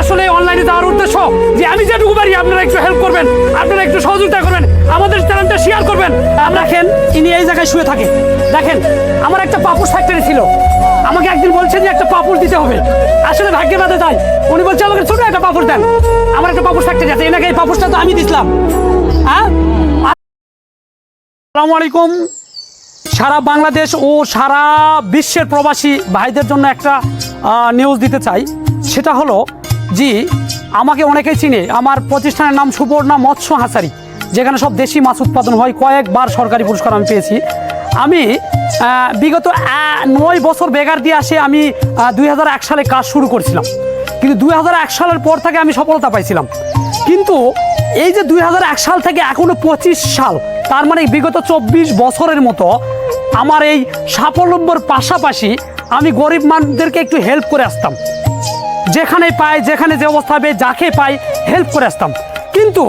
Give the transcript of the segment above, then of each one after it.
আসলে অনলাইনে যাওয়ার উদ্দেশ্য যে আমি যেটুকু পারি আপনারা একটু হেল্প করবেন, আপনারা একটু সহযোগিতা করবেন, আমাদের চ্যানেলটা শেয়ার করবেন। দেখেন, ইনি এই জায়গায় শুয়ে থাকে। দেখেন, আমার একটা পাপুস ফ্যাক্টরি ছিল। আমাকে একদিন বলছে যে একটা পাপুস দিতে হবে। আসলে ভাগ্যে বাদে তাই। উনি বলছে, আমাকে ছোট একটা পাপুস দেন। আমার একটা পাপুস ফ্যাক্টরি আছে। এনাকে এই পাপুসটা তো আমি দিছিলাম। হ্যাঁ? আসসালামু আলাইকুম। সারা বাংলাদেশ ও সারা বিশ্বের প্রবাসী ভাইদের জন্য একটা নিউজ দিতে চাই। সেটা হলো জি, আমাকে অনেকেই চিনে। আমার প্রতিষ্ঠানের নাম সুবর্ণা মৎস্য হাসারি, যেখানে সব দেশি মাছ উৎপাদন হয়। কয়েকবার সরকারি পুরস্কার আমি পেয়েছি। আমি বিগত নয় বছর বেগার দিয়ে আসে আমি দুই হাজার এক সালে কাজ শুরু করেছিলাম। কিন্তু দুই হাজার এক সালের পর থেকে আমি সফলতা পাইছিলাম। কিন্তু এই যে দুই হাজার এক সাল থেকে এখনও পঁচিশ সাল, তার মানে বিগত চব্বিশ বছরের মতো আমার এই সাফল্যর পাশাপাশি আমি গরিব মানুষদেরকে একটু হেল্প করে আসতাম। যেখানে পায় যেখানে যে অবস্থা হবে, যাকে পাই হেল্প করে আসতাম। কিন্তু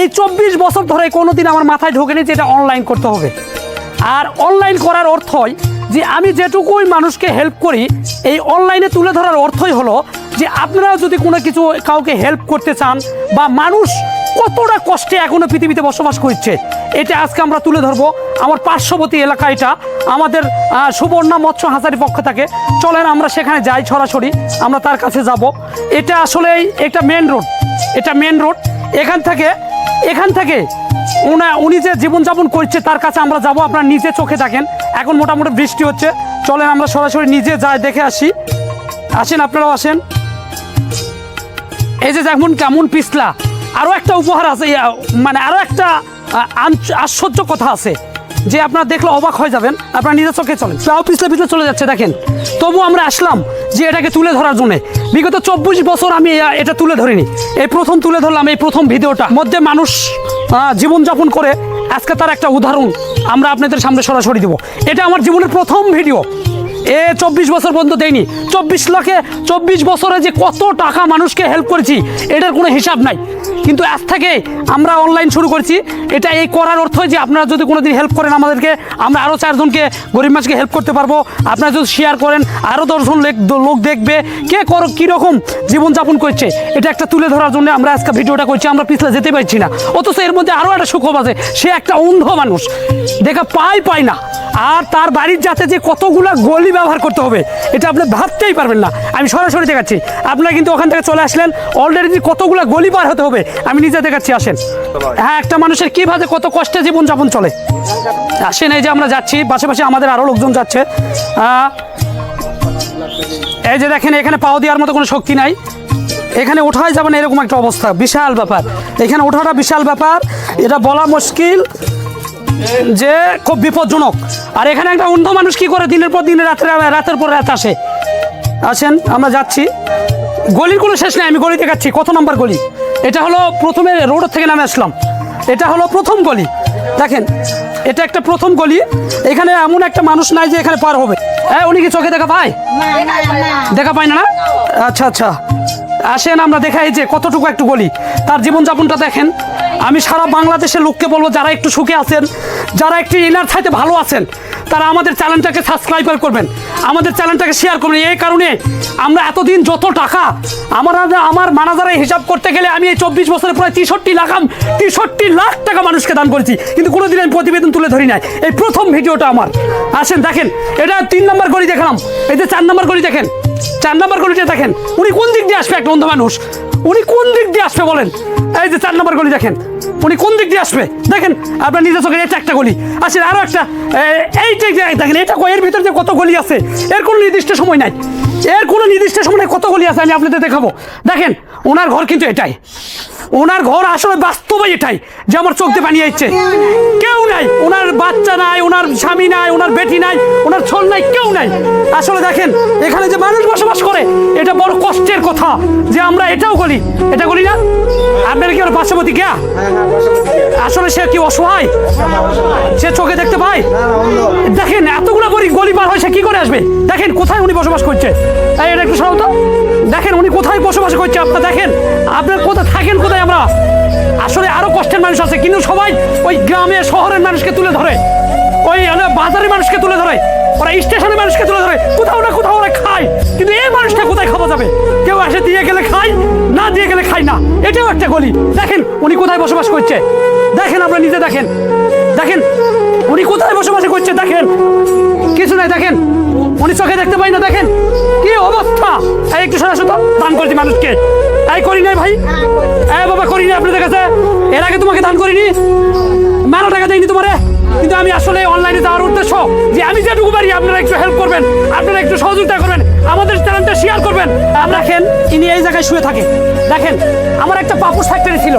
এই চব্বিশ বছর ধরে কোনো দিন আমার মাথায় ঢোকেনি যে এটা অনলাইন করতে হবে। আর অনলাইন করার অর্থই যে আমি যেটুকুই মানুষকে হেল্প করি, এই অনলাইনে তুলে ধরার অর্থই হলো যে আপনারাও যদি কোনো কিছু কাউকে হেল্প করতে চান বা মানুষ কতটা কষ্টে এখনও পৃথিবীতে বসবাস করছে। এটা আজকে আমরা তুলে ধরবো। আমার পার্শ্ববর্তী এলাকা এটা। আমাদের সুবর্ণা মৎস্য হাজারি পক্ষ থেকে। চলেন আমরা সেখানে যাই সরাসরি। আমরা তার কাছে যাব। এটা আসলে একটা মেন রোড এটা মেন রোড এখান থেকে এখান থেকে উনা, উনি যে জীবনযাপন করছে তার কাছে আমরা যাব। আপনার নিজে চোখে দেখেন। এখন মোটামুটি বৃষ্টি হচ্ছে। চলেন আমরা সরাসরি নিজে যাই, দেখে আসি। আসেন, আপনারাও আসেন। এই যে যেমন কেমন পিছলা। আরও একটা উপহার আছে মানে আরও একটা আশ্চর্য কথা আছে, যে আপনারা দেখলে অবাক হয়ে যাবেন, আপনারা নিজের চোখে চলেন। তাও পিছলে পিছলে চলে যাচ্ছে, দেখেন। তবু আমরা আসলাম যে এটাকে তুলে ধরার জন্য। বিগত চব্বিশ বছর আমি এটা তুলে ধরিনি। এই প্রথম তুলে ধরলাম, এই প্রথম ভিডিওটা। মধ্যে মানুষ জীবনযাপন করে, আজকে তার একটা উদাহরণ আমরা আপনাদের সামনে সরাসরি দেবো। এটা আমার জীবনের প্রথম ভিডিও। এ চব্বিশ বছর পর্যন্ত দেয়নি। চব্বিশ লাখে চব্বিশ বছরে যে কত টাকা মানুষকে হেল্প করেছি, এটার কোনো হিসাব নাই। কিন্তু আজ থেকে আমরা অনলাইন শুরু করছি। এটা এই করার অর্থ যে আপনারা যদি কোনো দিন হেল্প করেন আমাদেরকে, আমরা আরও চারজনকে গরিব মানুষকে হেল্প করতে পারব। আপনারা যদি শেয়ার করেন আরও দশজন লেক- লোক দেখবে কে কর কীরকম জীবনযাপন করছে। এটা একটা তুলে ধরার জন্য আমরা আজকে ভিডিওটা করছি। আমরা পিছলে যেতে পারছি না। অথচ এর মধ্যে আরও একটা সুখব আছে। সে একটা অন্ধ মানুষ। দেখা পায় পায় না। আর তার বাড়ির যাতে যে কতগুলা গলি ব্যবহার করতে হবে, এটা আপনি ভাবতেই পারবেন না। আমি সরাসরি দেখাচ্ছি। আপনারা কিন্তু ওখান থেকে চলে আসলেন অলরেডি কতগুলা গলি পার হতে হবে, আমি নিজে দেখাচ্ছি, আসেন। হ্যাঁ একটা মানুষের কীভাবে কত কষ্টে জীবনযাপন চলে। আসেন, এই যে আমরা যাচ্ছি, পাশাপাশি আমাদের আরও লোকজন যাচ্ছে। এই যে দেখেন, এখানে পাও দেওয়ার মতো কোনো শক্তি নাই। এখানে ওঠাই যাবে না, এরকম একটা অবস্থা, বিশাল ব্যাপার। এখানে ওঠাটা বিশাল ব্যাপার, এটা বলা মুশকিল। যে খুব বিপজ্জনক। আর এখানে একটা অন্ধ মানুষ কি করে দিনের পর দিনে, রাতের রাতের পর রাত আসে? আসেন, আমরা যাচ্ছি। গলির কোনো শেষ নেই, আমি গলি দেখাচ্ছি। কত নম্বর গলি? এটা হলো প্রথমে রোড থেকে নামে আসলাম। এটা হলো প্রথম গলি। দেখেন, এটা একটা প্রথম গলি। এখানে এমন একটা মানুষ নাই যে এখানে পার হবে। হ্যাঁ উনি কি চোখে দেখা পায়? দেখা পায় না না? আচ্ছা আচ্ছা। আসেন, আমরা দেখাই যে কতটুকু একটু গলি তার জীবনযাপনটা দেখেন। আমি সারা বাংলাদেশের লোককে বলব, যারা একটু সুখে আছেন, যারা একটু ইনার সাইতে ভালো আছেন, তারা আমাদের চ্যানেলটাকে সাবস্ক্রাইব করবেন। আমাদের চ্যানেলটাকে শেয়ার করবেন। এই কারণে আমরা এতদিন যত টাকা আমার আমার মানাজারে হিসাব করতে গেলে আমি এই চব্বিশ বছরে প্রায় তেষট্টি লাখ তেষট্টি লাখ টাকা মানুষকে দান করেছি। কিন্তু কোনোদিন আমি প্রতিবেদন তুলে ধরি নাই। এই প্রথম ভিডিওটা আমার। আসেন, দেখেন। এটা তিন নম্বর গড়ি দেখালাম। এই যে চার নম্বর গড়ি দেখেন। চার নম্বর গড়িটা দেখেন। উনি কোন দিক দিয়ে আসবে একটা অন্ধ মানুষ? উনি কোন দিক দিয়ে আসবে বলেন? এই যে চার নম্বর গলি দেখেন। উনি কোন দিক দিয়ে আসবে? দেখেন আপনার নিজের চোখে এটা একটা গলি। আসেন আরও একটা। এইটা দেখেন এটা এর ভিতরে যে কত গলি আছে এর কোনো নির্দিষ্ট সময় নাই। এর কোনো নির্দিষ্ট সময় নাই, কত গলি আছে আমি আপনাদের দেখাবো। দেখেন ওনার ঘর কিন্তু এটাই। ওনার ঘর আসলে বাস্তবে এটাই, যে আমার চোখ দিয়ে পানি যাচ্ছে কেউ নাই, ওনার বাচ্চা নাই, ওনার স্বামী নাই, ওনার বেটি নাই, ওনার ছোল নাই, কেউ নাই। আসলে দেখেন, এখানে যে মানুষ বসবাস করে, এটা বড় কষ্টের কথা যে আমরা এটাও বলি এটা বলি না? আপনার কি ওর পার্শ্ববর্তী গিয়া? আসলে সে কি অসহায়? সে চোখে দেখতে পায়? দেখেন, এতগুলো গলি গলি পার হয় সে কি করে আসবে? দেখেন, কোথায় উনি বসবাস করছে? এটা একটু সরাও তো। দেখেন উনি কোথায় বসবাস করছে আপনার দেখেন। আপনার কোথায় থাকেন, কোথায় আমরা? আসলে আরও কষ্টের মানুষ আছে, কিন্তু সবাই ওই গ্রামে, শহরের মানুষকে তুলে ধরে। ওই বাজারের মানুষকে তুলে ধরে। ওরা স্টেশনের মানুষকে তুলে ধরে। কোথাও না কোথাও ওরা খায়, কিন্তু এই মানুষটা কোথায় খাওয়া যাবে? কেউ আসে দিয়ে গেলে খায়, না দিয়ে গেলে খায় না। এটাও একটা গলি। দেখেন উনি কোথায় বসবাস করছে। দেখেন আপনারা নিজে দেখেন। দেখেন উনি কোথায় বসবাস করছে, দেখেন। কিছু নাই, দেখেন। উনি চোখে দেখতে পাই না, দেখেন। কি অবস্থা? এই একটু সরাসরি দান করছি মানুষকে। এই করি নাই ভাই। এ বাবা, করি নাই আপনাদের কাছে। এর আগে তোমাকে দান করিনি। মারো টাকা দেয়নি তোমারে। কিন্তু আমি আসলে অনলাইনে যাওয়ার উদ্দেশ্য যে আমি যেটুকু পারি আপনারা একটু হেল্প করবেন, আপনারা একটু সহযোগিতা করবেন। আমাদের চ্যানেলটা শেয়ার করবেন। আপনারা দেখেন, ইনি এই জায়গায় শুয়ে থাকে। দেখেন, আমার একটা পাপুস ফ্যাক্টরি ছিল।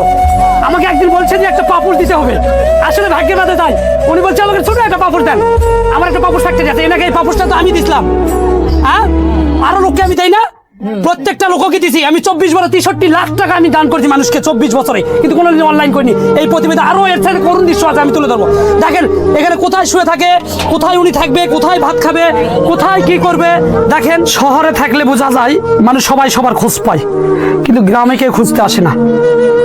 আমাকে একদিন বলছে যে, একটা পাপুর দিতে হবে। আসলে ভাগ্যের মাথায় তাই। উনি বলছে, আমাকে ছোট একটা পাপুর দেন। আমার একটা পাপুর ফ্যাক্টরি আছে। এনাকে এই পাপুরটা তো আমি দিছিলাম। হ্যাঁ? আরও লোককে আমি তাই না? প্রত্যেকটা লোককে দিছি। আমি চব্বিশ বছর তেষট্টি লাখ টাকা আমি দান করেছি মানুষকে চব্বিশ বছরে। কিন্তু কোনোদিন অনলাইন করিনি। এই প্রতিবেদন আরও এর সাথে করুন দৃশ্য আছে, আমি তুলে ধরবো। দেখেন, এখানে কোথায় শুয়ে থাকে, কোথায় উনি থাকবে, কোথায় ভাত খাবে, কোথায় কি করবে। দেখেন, শহরে থাকলে বোঝা যায়, মানুষ সবাই সবার খোঁজ পায়। কিন্তু গ্রামে কেউ খুঁজতে আসে না।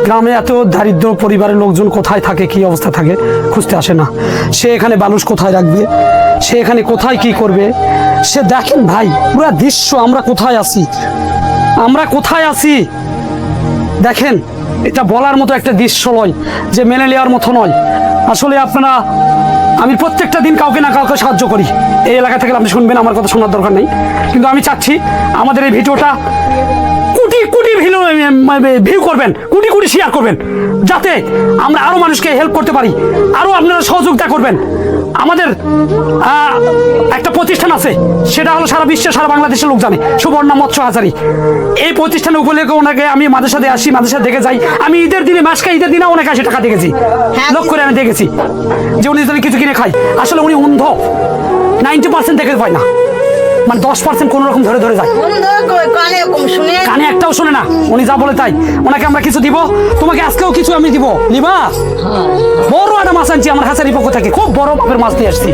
গ্রামে এত দারিদ্র পরিবারের লোকজন কোথায় থাকে, কি অবস্থা থাকে, খুঁজতে আসে না। সে এখানে বালুস কোথায় রাখবে? সে এখানে কোথায় কি করবে? সে দেখেন ভাই, পুরো দৃশ্য, আমরা কোথায় আছি? আমরা কোথায় আছি? দেখেন, এটা বলার মতো একটা দৃশ্য নয়, যে মেনে নেওয়ার মতো নয়। আসলে আপনারা, আমি প্রত্যেকটা দিন কাউকে না কাউকে সাহায্য করি। এই এলাকা থেকে আপনি শুনবেন, আমার কথা শোনার দরকার নেই। কিন্তু আমি চাচ্ছি, আমাদের এই ভিডিওটা কোটি ভিউ করবেন কোটি কোটি শেয়ার করবেন যাতে আমরা আরও মানুষকে হেল্প করতে পারি আরও আপনারা সহযোগিতা করবেন। আমাদের একটা প্রতিষ্ঠান আছে সেটা হলো সারা বিশ্বে সারা বাংলাদেশের লোক জানে সুবর্ণা মৎস্য হাজারি। এই প্রতিষ্ঠানে উপলক্ষে ওনাকে আমি মাঝে সাথে আসি মাঝে সাথে দেখে যাই। আমি ঈদের দিনে মাসকে ঈদের দিনে ওনাকে আসি টাকা দেখেছি। লোক করে আমি দেখেছি। যে উনি কিছু কিনে খাই আসলে উনি অন্ধ। নাইনটি পার্সেন্ট দেখে পায় না। মানে দশ পার্সেন্ট কোনো রকম ধরে ধরে যায়। কানে একটাও শুনে না। উনি যা বলে তাই। ওনাকে আমরা কিছু দিব। তোমাকে আজকেও কিছু আমি দিব। নিবা? বড় একটা মাছ আনছি আমার হাসারি পক্ষ থেকে। খুব বড় মাপের মাছ দিয়ে আসছি।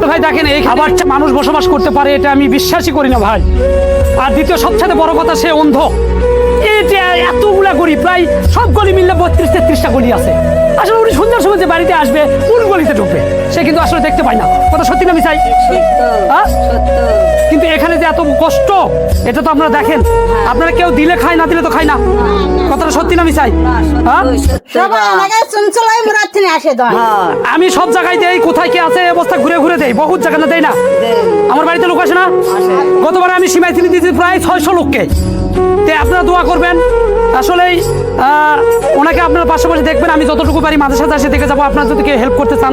তো ভাই দেখেন এই খাবারটা মানুষ বসবাস করতে পারে এটা আমি বিশ্বাসই করি না ভাই। আর দ্বিতীয় সবচেয়ে বড় কথা সে অন্ধ। এতগুলা গলি প্রায় সব গলি মিললে বত্রিশ তেত্রিশটা গলি আছে। আসলে উনি সুন্দর সময় যে বাড়িতে আসবে কোন গলিতে ঢুকবে? সে কিন্তু আসলে দেখতে পায় না। কথা সত্যি না মিশাই হ্যাঁ? কিন্তু এখানে যে এত কষ্ট এটা তো আপনারা দেখেন। আপনারা কেউ দিলে খায় না দিলে তো খায় না। কথাটা সত্যি না মিশাই হ্যাঁ? আমি সব জায়গায় দেই কোথায় কি আছে অবস্থা ঘুরে ঘুরে দেই। বহুত জায়গায় দেই না। আমার বাড়িতে লোক আসে না? গতবার আমি সীমায় তিনি দিয়েছি প্রায় ছয়শো লোককে। তে আপনারা দোয়া করবেন। আসলেই ওনাকে আপনার পাশাপাশি দেখবেন, আমি যতটুকু পারি মাঝে সাথে এসে দেখে যাব। আপনার যদি কেউ হেল্প করতে চান,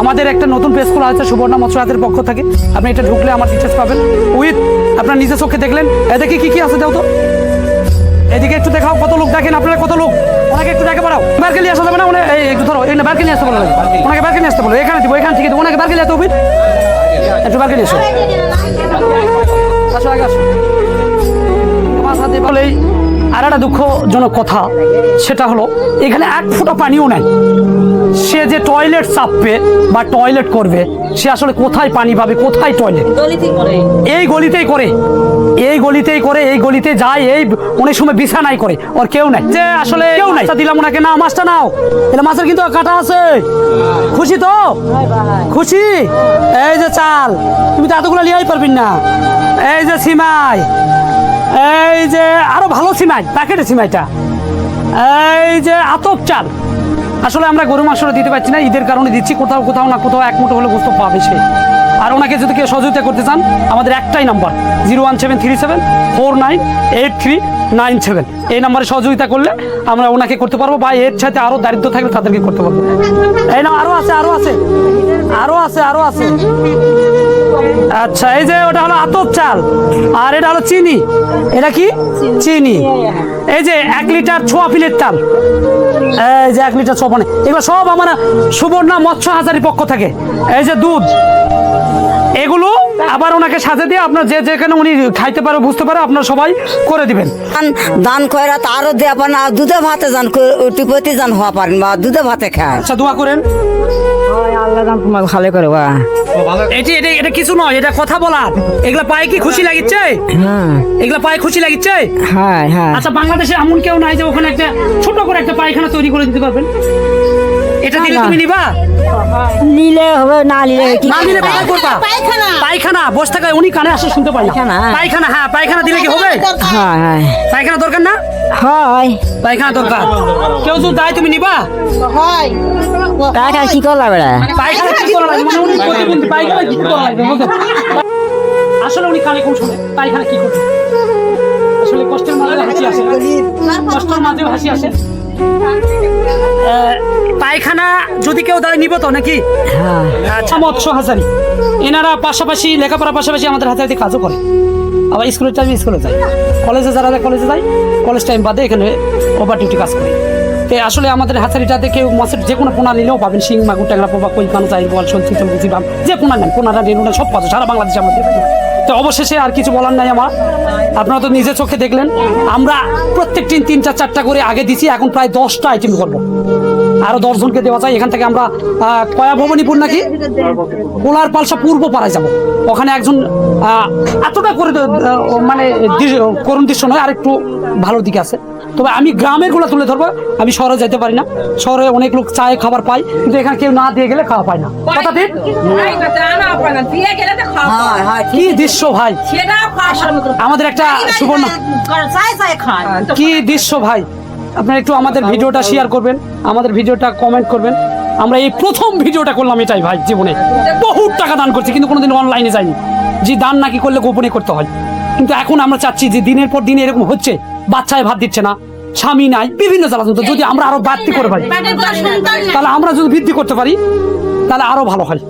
আমাদের একটা নতুন পেজ খোলা হয়েছে সুবর্ণা মৎস্য হাতের পক্ষ থেকে। আপনি এটা ঢুকলে আমার ডিটেলস পাবেন। উইথ আপনার নিজের চোখে দেখলেন। এদিকে কি কি আছে তো। এদিকে একটু দেখাও কত লোক দেখেন, আপনারা কত লোক। ওনাকে একটু দেখে বাড়াও। বারকে নিয়ে আসা যাবে না? উনি এই, একটু ধরো, এই না বারকে নিয়ে আসতে বলো। ওনাকে বারকে নিয়ে আসতে বলো। এখানে দিব, এখানে আছে ওনাকে বারকে নিয়ে আসতে হবে। একটু বারকে নিয়ে এসো আসো, আগে আসো। সাথে বলেই আর একটা দুঃখজনক কথা সেটা হলো এখানে এক ফোঁটা পানিও নাই। সে যে টয়লেট চাপবে বা টয়লেট করবে সে আসলে কোথায় পানি পাবে কোথায় টয়লেট? এই গলিতেই করে। এই গলিতেই করে এই গলিতে যায় এই অনেক সময় বিছানাই করে। ওর কেউ নাই। যে আসলে কেউ নাই। তা দিলাম ওনাকে না মাছটা নাও। এটা মাছের কিন্তু কাটা আছে। খুশি তো? খুশি? এই যে চাল তুমি তো এতগুলো লিয়াই পারবি না। এই যে সিমাই এই যে আরও ভালো সিমাই প্যাকেটে সিমাইটা। এই যে আতপ চাল। আসলে আমরা গরু মাংসটা দিতে পারছি না, ঈদের কারণে দিচ্ছি, কোথাও কোথাও না কোথাও এক মুঠো হলে বুঝতে পাবে সে আর ওনাকে যদি কেউ সহযোগিতা করতে চান, আমাদের একটাই number, zero one seven three seven, four nine eight three nine seven. এই নাম্বারে সহযোগিতা করলে আমরা ওনাকে করতে পারব বা এর সাথে আরও দারিদ্র থাকলে তাদেরকে করতে পারব। এই না আরও আছে আরও আছে আরও আছে আরও আছে। আচ্ছা এই যে ওটা হলো আতপ চাল, আর এটা হলো চিনি। এটা কি? চিনি। এই যে এক লিটার ছোয়া পিলের চাল। এই যে এক লিটার ছোয়া পানি। এগুলো সব আমার সুবর্ণা মৎস্য হাজারি পক্ষ থেকে। এই যে দুধ। এগুলো আবার ওনাকে সাথে দিয়ে আপনার যে যেখানে উনি খাইতে পারে বুঝতে পারে আপনার সবাই করে দিবেন। দান দান কইরা তো আরও দেয়া দুধে ভাতে যান টিপতি যান হওয়া পারেন বা দুধে ভাতে খায়। আচ্ছা দোয়া করেন। আল্লাহ দান তোমাকে ভালো করে বা এটি এটা এটা কিছু নয় এটা কথা বলার এগুলা পায়ে কি খুশি লাগিচ্ছে? হ্যাঁ। এগুলা পায়ে খুশি লাগিচ্ছে? হ্যাঁ হ্যাঁ। আচ্ছা বাংলাদেশে এমন কেউ নাই যে ওখানে একটা ছোট করে একটা পায়খানা তৈরি করে দিতে পারবেন? এটা দিলে তুমি নিবা? নিলে হবে না নিলে না দিলে কোথায় করবা? পায়খানা। পায়খানা। বসে থাকা উনি কানে আসে শুনতে পাই না পায়খানা। পায়খানা হ্যাঁ পায়খানা দিলে কি হবে? হয় হয়। পায়খানা দরকার না? হয়। পায়খানা দরকার। কেউ যদি দেয় তুমি নিবা? হয়। টাকা কি করলা বেড়া? পায়খানা কি করা মানে উনি পায়খানা কি করা আসলে উনি কানে কম শুনে পায়খানা কি করবে? আসলে কষ্টের মাঝে হাসি আসে। কষ্টের মাঝেও হাসি আসে। পায়খানা যদি কেউ দাঁড়িয়ে নিব তো নাকি? হ্যাঁ। আচ্ছা মৎস্য হাজারি। এনারা পাশাপাশি লেখাপড়ার পাশাপাশি আমাদের হাতে কাজও করে। আবার স্কুলের টাইমে স্কুলে যায়। কলেজে যারা কলেজে যায়। কলেজ টাইম বাদে এখানে ওভার ডিউটি কাজ করে। তো আসলে আমাদের হাতারিটাতে কেউ মাছের যে কোনো পোনা নিলেও পাবেন। শিং মাগুর ট্যাংরা পোবা কই কানো চাই বল সল চিতল বুঝি বাম যে পোনা নেন। পোনাটা রেনুটা সব পাচ্ছে সারা বাংলাদেশে আমাদের তো অবশেষে আর কিছু বলার নাই আমার। আপনারা তো নিজে চোখে দেখলেন। আমরা প্রত্যেক দিন তিনটা চারটা করে আগে দিছি। এখন প্রায় দশটা আইটেম করব। আরও দশজনকে দেওয়া যায়। এখান থেকে আমরা কয়া ভবনীপুর নাকি? কোলার পালসা পূর্ব পাড়ায় যাব। ওখানে একজন এতটা করে মানে করুণ দৃশ্য নয় আর একটু ভালো দিকে আছে। তবে আমি গ্রামেরগুলো তুলে ধরবো আমি শহরে যেতে পারি না। শহরে অনেক লোক চায় খাবার পায় কিন্তু এখানে কেউ না দিয়ে গেলে খাওয়া পায় না। কথা ঠিক? হয় হয় কি দৃশ্য ভাই? আমাদের একটা সুবর্ণ কি দৃশ্য ভাই? আপনারা একটু আমাদের ভিডিওটা শেয়ার করবেন, আমাদের ভিডিওটা কমেন্ট করবেন। আমরা এই প্রথম ভিডিওটা করলাম এটাই ভাই জীবনে। বহু টাকা দান করছি, কিন্তু কোনোদিন অনলাইনে যায়নি যে দান নাকি করলে গোপনে করতে হয়। কিন্তু এখন আমরা চাচ্ছি যে দিনের পর দিন এরকম হচ্ছে, বাচ্চায় ভাত দিচ্ছে না, স্বামী নাই, বিভিন্ন জ্বালা যন্ত্রণা। যদি আমরা আরও বাড়তি করে পারি তাহলে আমরা যদি বৃদ্ধি করতে পারি, তাহলে আরও ভালো হয়।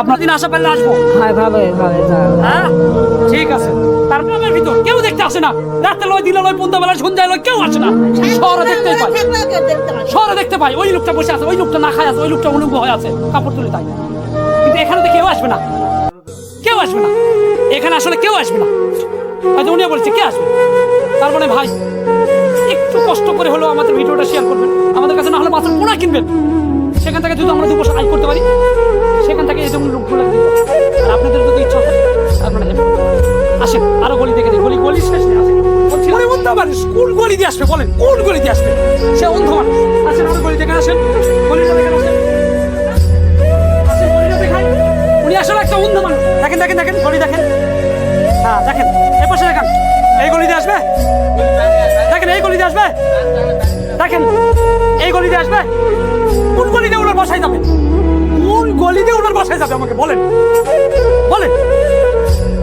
আপনার দিন আশা পেলে আসব। হয় ভাবে ভাবে হ্যাঁ? ঠিক আছে। তার গ্রামের ভিতর কেউ দেখতে আসে না। রাতে লয় দিলে লয় পন্থা বেলা সন্ধ্যায় লয় কেউ আসে না। শহরে দেখতে পাই শহরে দেখতে পাই ওই লোকটা বসে আছে ওই লোকটা না খায় আছে ওই লোকটা অনুভব হয়ে আছে কাপড় তুলে তাই। কিন্তু এখানে তো কেউ আসবে না। কেউ আসবে না। এখানে আসলে কেউ আসবে না। হয়তো উনি বলছে কে আসবে? তার মানে ভাই একটু কষ্ট করে হলেও আমাদের ভিডিওটা শেয়ার করবেন। আমাদের কাছে না হলে মাত্র পোনা কিনবেন। সেখান থেকে যদি আমরা দু বছর আয় করতে পারি সেখান থেকে এই যেমন লোকগুলো আর আপনাদের যদি ইচ্ছা হয়। আপনারা help আসেন আরও গলি থেকে দিই। গলি গলি শেষ নেই আসেন। কোন গলি দিয়ে আসবে বলেন? কোন গলি দিয়ে আসবে? সে অন্ধ মানুষ আসেন আরও গলি থেকে আসেন। গলিটা দেখেন আসেন। উনি আসলে একটা অন্ধ মানুষ। দেখেন দেখেন দেখেন গলি দেখেন। হ্যাঁ দেখেন। এই পাশে দেখেন। এই গলি দিয়ে আসবে? দেখেন এই গলি দিয়ে আসবে? দেখেন এই গলি দিয়ে আসবে? কোন গলি দিয়ে ওনার বাসায় যাবে? কোন গলি দিয়ে ওনার বাসায় যাবে আমাকে? বলেন। বলেন।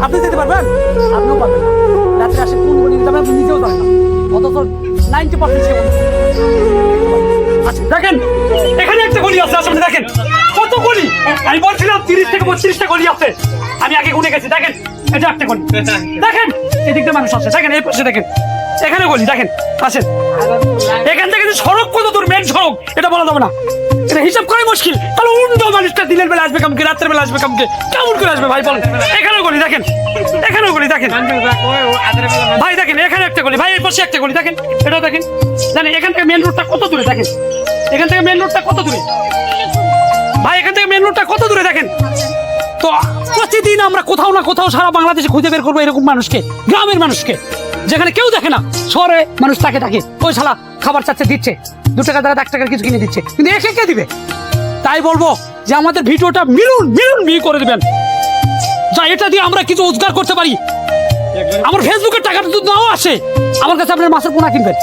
আপনি যেতে পারবেন? আপনিও পারবেন রাত্রে আসে কোন গলি দিয়ে যাবে আপনি নিজেও জানেন না। অথচ নাইনটি পার্সেন্ট সে আচ্ছা দেখেন। এখানে একটা গলি আছে আসলে দেখেন। কত গলি? আমি বলছিলাম তিরিশ থেকে বত্রিশটা গলি আছে। আমি আগে গুনে গেছি দেখেন। এটা একটা গলি। দেখেন এদিকটা মানুষ আছে। দেখেন এই পাশে দেখেন। এখানে গলি দেখেন। আসেন। এখান থেকে যে সড়ক কত দূর? মেন সড়ক। এটা বলা যাবে না। এটা হিসাব করাই মুশকিল। তাহলে উল্টো মানুষটা দিনের বেলা আসবে কামকে রাত্রের বেলা আসবে কামকে। কেমন করে আসবে ভাই বলেন এখানেও গলি, দেখেন। এখানেও গলি, দেখেন। ভাই, দেখেন, এখানে একটা গলি। ভাই, এই পাশে একটা গলি, দেখেন। এটা দেখেন। জানেন, এখান থেকে মেন রোডটা কত দূরে, দেখেন? এখান থেকে মেন রোডটা কত দূরে? ভাই, এখান থেকে মেন রোডটা কত দূরে, দেখেন? তো প্রতিদিন আমরা কোথাও না কোথাও সারা বাংলাদেশে খুঁজে বের করব এরকম মানুষকে, গ্রামের মানুষকে। যেখানে কেউ দেখে না, শহরে মানুষ তাকে থাকে ওই শালা খাবার চাচ্ছে, দিচ্ছে। দু টাকা টাকা এক টাকার কিছু কিনে দিচ্ছে। কিন্তু একে কে দিবে? তাই বলব যে আমাদের ভিডিওটা মিলুন মিলুন বিয়ে করে দিবেন। যা, এটা দিয়ে আমরা কিছু রোজগার করতে পারি। আমার ফেসবুকের টাকাটা যদি নাও আসে, আমার কাছে আপনার মাছের পোনা কিনবেন।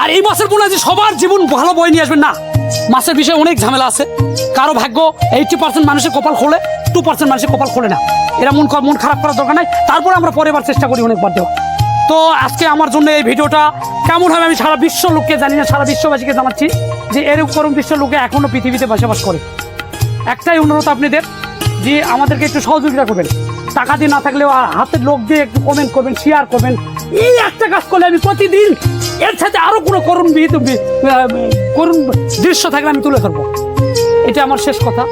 আর এই মাছের পোনা যে সবার জীবন ভালো বই নিয়ে আসবেন না, মাছের বিষয়ে অনেক ঝামেলা আছে। কারও ভাগ্য এইটি পার্সেন্ট মানুষের কপাল খোলে টু পার্সেন্ট মানুষের কপাল খোলে না। এরা মন মন খারাপ করার দরকার নাই। তারপরে আমরা পরের বার চেষ্টা করি অনেকবার দেওয়া তো আজকে আমার জন্য এই ভিডিওটা কেমন হবে আমি সারা বিশ্ব লোককে জানি না, সারা বিশ্ববাসীকে জানাচ্ছি যে এরকম বিশ্ব লোকে এখনও পৃথিবীতে বসবাস করে। একটাই অনুরোধ আপনাদের যে আমাদেরকে একটু সহযোগিতা করবেন। টাকা দিয়ে না থাকলেও হাতের লোক দিয়ে একটু কমেন্ট করবেন শেয়ার করবেন। এই একটা কাজ করলে আমি প্রতিদিন এর সাথে আরও কোনো করুণ বিহিত করুণ দৃশ্য থাকলে আমি তুলে ধরবো। এটা আমার শেষ কথা।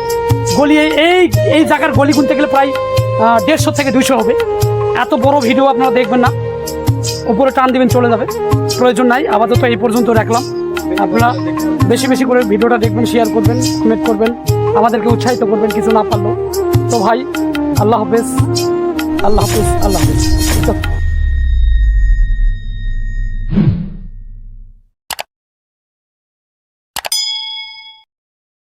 গলি এই এই জায়গার গলি গুনতে গেলে প্রায় দেড়শো থেকে দুইশো হবে। এত বড় ভিডিও আপনারা দেখবেন না। উপরে টান দিবেন, চলে যাবে। প্রয়োজন নাই, আপাতত এই পর্যন্ত রাখলাম। আপনারা বেশি বেশি করে ভিডিওটা দেখবেন শেয়ার করবেন কমেন্ট করবেন, আমাদেরকে উৎসাহিত করবেন কিছু না পারলেও। তো ভাই, আল্লাহ হাফেজ আল্লাহ হাফেজ আল্লাহ হাফেজ।